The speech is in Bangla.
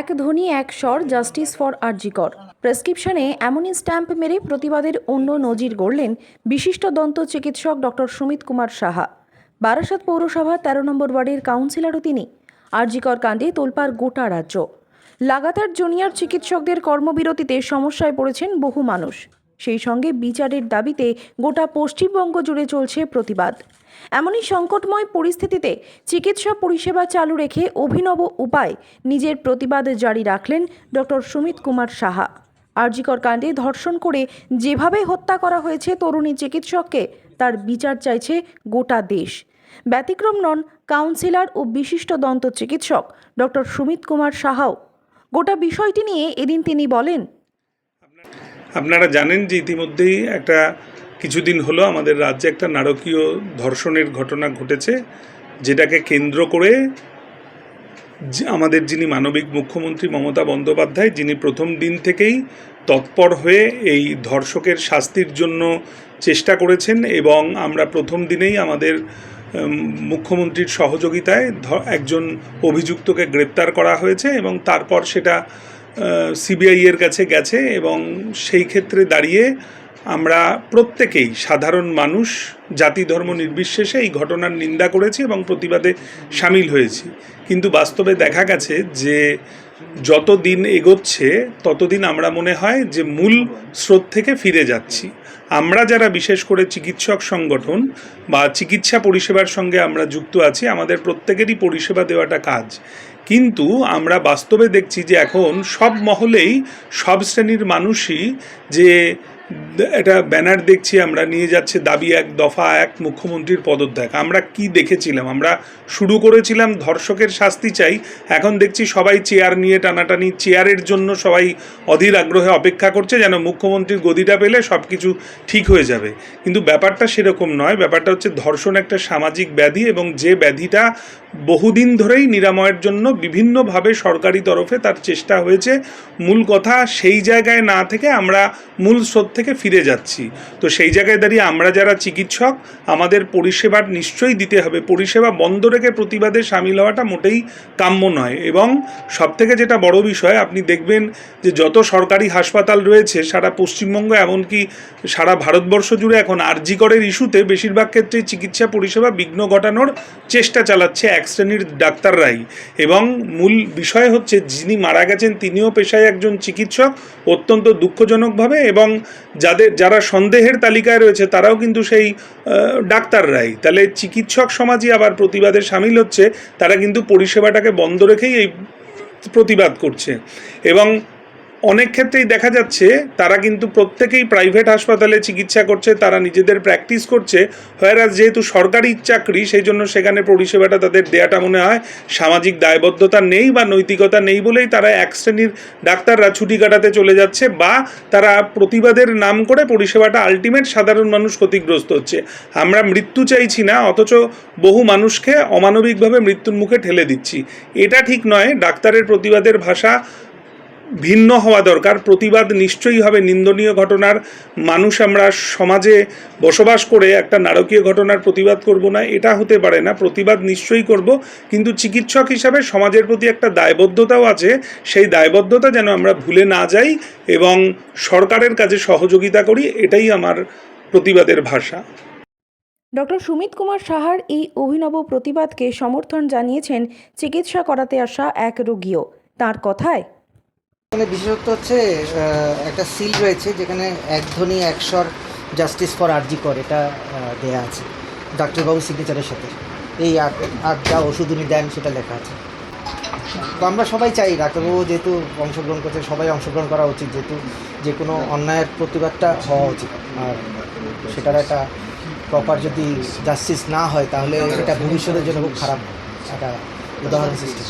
এক ধ্বনি এক স্বর জাস্টিস ফর আরজিকর। প্রেসক্রিপশনে এমনই স্ট্যাম্প মেরে প্রতিবাদের অন্য নজির গড়লেন বিশিষ্ট দন্ত চিকিৎসক ডক্টর সুমিত কুমার সাহা। বারাসাত পৌরসভা তেরো নম্বর ওয়ার্ডের কাউন্সিলরও তিনি। আরজিকর কাণ্ডে তোলপার গোটা রাজ্য। লাগাতার জুনিয়র চিকিৎসকদের কর্মবিরতিতে সমস্যায় পড়েছেন বহু মানুষ। সেই সঙ্গে বিচারের দাবিতে গোটা পশ্চিমবঙ্গ জুড়ে চলছে প্রতিবাদ। এমনই সংকটময় পরিস্থিতিতে চিকিৎসা পরিষেবা চালু রেখে অভিনব উপায় নিজের প্রতিবাদ জারি রাখলেন ডক্টর সুমিত কুমার সাহা। আরজিকর কাণ্ডে ধর্ষণ করে যেভাবে হত্যা করা হয়েছে তরুণী চিকিৎসককে, তার বিচার চাইছে গোটা দেশ। ব্যতিক্রম নন, কাউন্সিলর ও বিশিষ্ট দন্ত চিকিৎসক ডক্টর সুমিত কুমার সাহাও। গোটা বিষয়টি নিয়ে এদিন তিনি বলেন আপনারা জানেন যে ইতিমধ্যেই একটা কিছুদিন হলো আমাদের রাজ্যে একটা নারকীয় ধর্ষণের ঘটনা ঘটেছে, যেটাকে কেন্দ্র করে আমাদের যিনি মানবিক মুখ্যমন্ত্রী মমতা বন্দ্যোপাধ্যায়, যিনি প্রথম দিন থেকেই তৎপর হয়ে এই ধর্ষকের শাস্তির জন্য চেষ্টা করেছেন এবং আমরা প্রথম দিনেই আমাদের মুখ্যমন্ত্রীর সহযোগিতায় একজন অভিযুক্তকে গ্রেপ্তার করা হয়েছে এবং তারপর সেটা সিবিআই এর কাছে গেছে এবং সেই ক্ষেত্রে দাঁড়িয়ে আমরা প্রত্যেকেই সাধারণ মানুষ, জাতি, ধর্ম নির্বিশেষে এই ঘটনার নিন্দা করেছি এবং প্রতিবাদে সামিল হয়েছি। কিন্তু বাস্তবে দেখা গেছে যে যত দিন এগোচ্ছে, ততদিন আমরা মনে হয় যে মূল স্রোত থেকে ফিরে যাচ্ছি। আমরা যারা বিশেষ করে চিকিৎসক সংগঠন বা চিকিৎসা পরিষেবার সঙ্গে আমরা যুক্ত আছি, আমাদের প্রত্যেকেরই পরিষেবা দেওয়াটা কাজ। কিন্তু আমরা বাস্তবে দেখছি যে এখন সব মহলেই সব শ্রেণির মানুষই যে একটা ব্যানার দেখছি, আমরা নিয়ে যাচ্ছে দাবি এক দফা এক মুখ্যমন্ত্রীর পদত্যাগ। আমরা কি দেখেছিলাম? আমরা শুরু করেছিলাম ধর্ষকের শাস্তি চাই, এখন দেখছি সবাই চেয়ার নিয়ে টানাটানি, চেয়ারের জন্য সবাই অধীর আগ্রহে অপেক্ষা করছে যেন মুখ্যমন্ত্রীর গদিটা পেলে সব কিছু ঠিক হয়ে যাবে। কিন্তু ব্যাপারটা সেরকম নয়, ব্যাপারটা হচ্ছে ধর্ষণ একটা সামাজিক ব্যাধি এবং যে ব্যাধিটা বহুদিন ধরেই নিরাময়ের জন্য বিভিন্নভাবে সরকারি তরফে তার চেষ্টা হয়েছে। মূল কথা, সেই জায়গায় না থেকে আমরা মূল স্রোত থেকে ফিরে যাচ্ছি। তো সেই জায়গায় দাঁড়িয়ে আমরা যারা চিকিৎসক, আমাদের পরিষেবার নিশ্চয়ই দিতে হবে। পরিষেবা বন্ধ রেখে প্রতিবাদে সামিল হওয়াটা মোটেই কাম্য নয়। এবং সবথেকে যেটা বড় বিষয়, আপনি দেখবেন যে যত সরকারি হাসপাতাল রয়েছে, সারা পশ্চিমবঙ্গ এমনকি সারা ভারতবর্ষ জুড়ে এখন আরজিকরের ইস্যুতে বেশিরভাগ ক্ষেত্রেই চিকিৎসা পরিষেবা বিঘ্ন ঘটানোর চেষ্টা চালাচ্ছে এক শ্রেণির ডাক্তাররাই। এবং মূল বিষয় হচ্ছে যিনি মারা গেছেন তিনিও পেশায় একজন চিকিৎসক, অত্যন্ত দুঃখজনকভাবে এবং যাদের, যারা সন্দেহের তালিকায় রয়েছে তারাও কিন্তু সেই ডাক্তাররাই। তাহলে চিকিৎসক সমাজই আবার প্রতিবাদে সামিল হচ্ছে, তারা কিন্তু পরিষেবাটাকে বন্ধ রেখেই এই প্রতিবাদ করছে। এবং অনেক ক্ষেত্রেই দেখা যাচ্ছে তারা কিন্তু প্রত্যেকেই প্রাইভেট হাসপাতালে চিকিৎসা করছে, তারা নিজেদের প্র্যাকটিস করছে হয়ারাজ যেহেতু সরকারি চাকরি সেই জন্য সেখানে পরিষেবাটা তাদের দেয়াটা মনে হয় সামাজিক দায়বদ্ধতা নেই বা নৈতিকতা নেই বলেই তারা এক শ্রেণির ডাক্তাররা ছুটি কাটাতে চলে যাচ্ছে বা তারা প্রতিবাদের নাম করে পরিষেবাটা আলটিমেট সাধারণ মানুষ ক্ষতিগ্রস্ত হচ্ছে। আমরা মৃত্যু চাইছি না, অথচ বহু মানুষকে অমানবিকভাবে মৃত্যুর মুখে ঠেলে দিচ্ছি। এটা ঠিক নয়, ডাক্তারের প্রতিবাদের ভাষা ভিন্ন হওয়া দরকার। প্রতিবাদ নিশ্চয়ই হবে নিন্দনীয় ঘটনার। মানুষ আমরা সমাজে বসবাস করে একটা নারকীয় ঘটনার প্রতিবাদ করব না, এটা হতে পারে না। প্রতিবাদ নিশ্চয়ই করব, কিন্তু চিকিৎসক হিসাবে সমাজের প্রতি একটা দায়বদ্ধতাও আছে। সেই দায়বদ্ধতা যেন আমরা ভুলে না যাই এবং সরকারের কাজে সহযোগিতা করি, এটাই আমার প্রতিবাদের ভাষা। ডক্টর সুমিত কুমার সাহার এই অভিনব প্রতিবাদকে সমর্থন জানিয়েছেন চিকিৎসা করাতে আসা এক রোগীও। তার কথায় এখানে বিশেষত্ব হচ্ছে একটা সিল রয়েছে যেখানে এক ধ্বনি একস্বর জাস্টিস ফর আরজি কর এটা দেয়া আছে ডাক্তারবাবু সিগনেচারের সাথে। এই আর যা ওষুধ উনি দেন সেটা লেখা আছে। তো আমরা সবাই চাই ডাক্তারবাবু যেহেতু অংশগ্রহণ করছে, সবাই অংশগ্রহণ করা উচিত যেহেতু যে কোনো অন্যায়ের প্রতিবাদটা হওয়া উচিত। আর সেটার একটা প্রপার যদি জাস্টিস না হয়, তাহলে এটা ভবিষ্যতের জন্য খুব খারাপ একটা উদাহরণ সৃষ্টি।